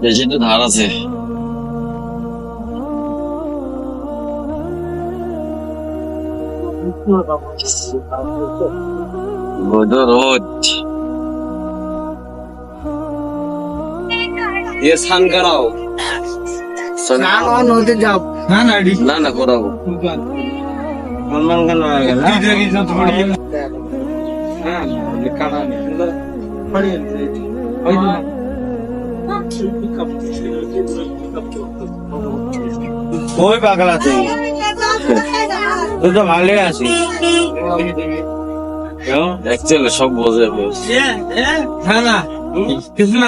পেশেন্টে ধার আছে রোদ রোদ ये স্নান করাও নদীতে যাও না না ডি না না করাবো সম্মান ওই ওই পাগলা তুই? তুই তো ভালোই আছিস অ্যাকচুয়ালি সব বোঝে। হ্যাঁ না কিছু না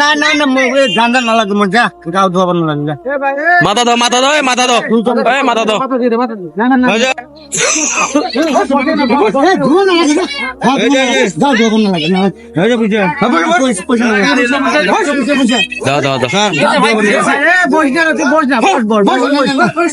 না না না লাগে মন যা গাও ধোবা না লাগে মাথা দাও মাথা দাও মাথা দাও এ মাথা দাও না না না ধোয়া দাও দাও দাও বস না বস বস বস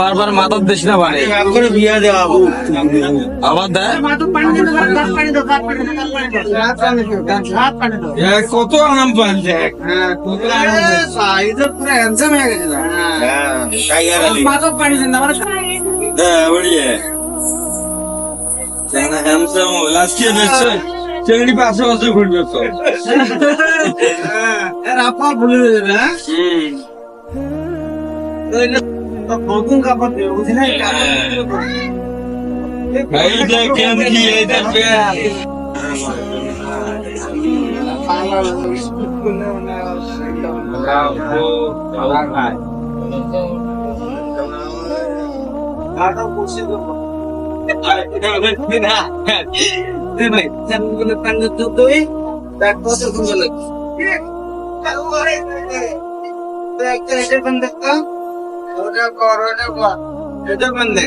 বারবার মাথা দিস না পানি করে বিয়া দেওয়া আবার দে কত আরাম পাচ্ছে টাইগার আলী হ্যাঁ। বলিয়ে হ্যামসাম লাস্ট ইয়ার দেখছে চেংড়ি পাশে পাশে ঘুরবে তো এই দেখেন কি এই দেখেন এটা বন্ধে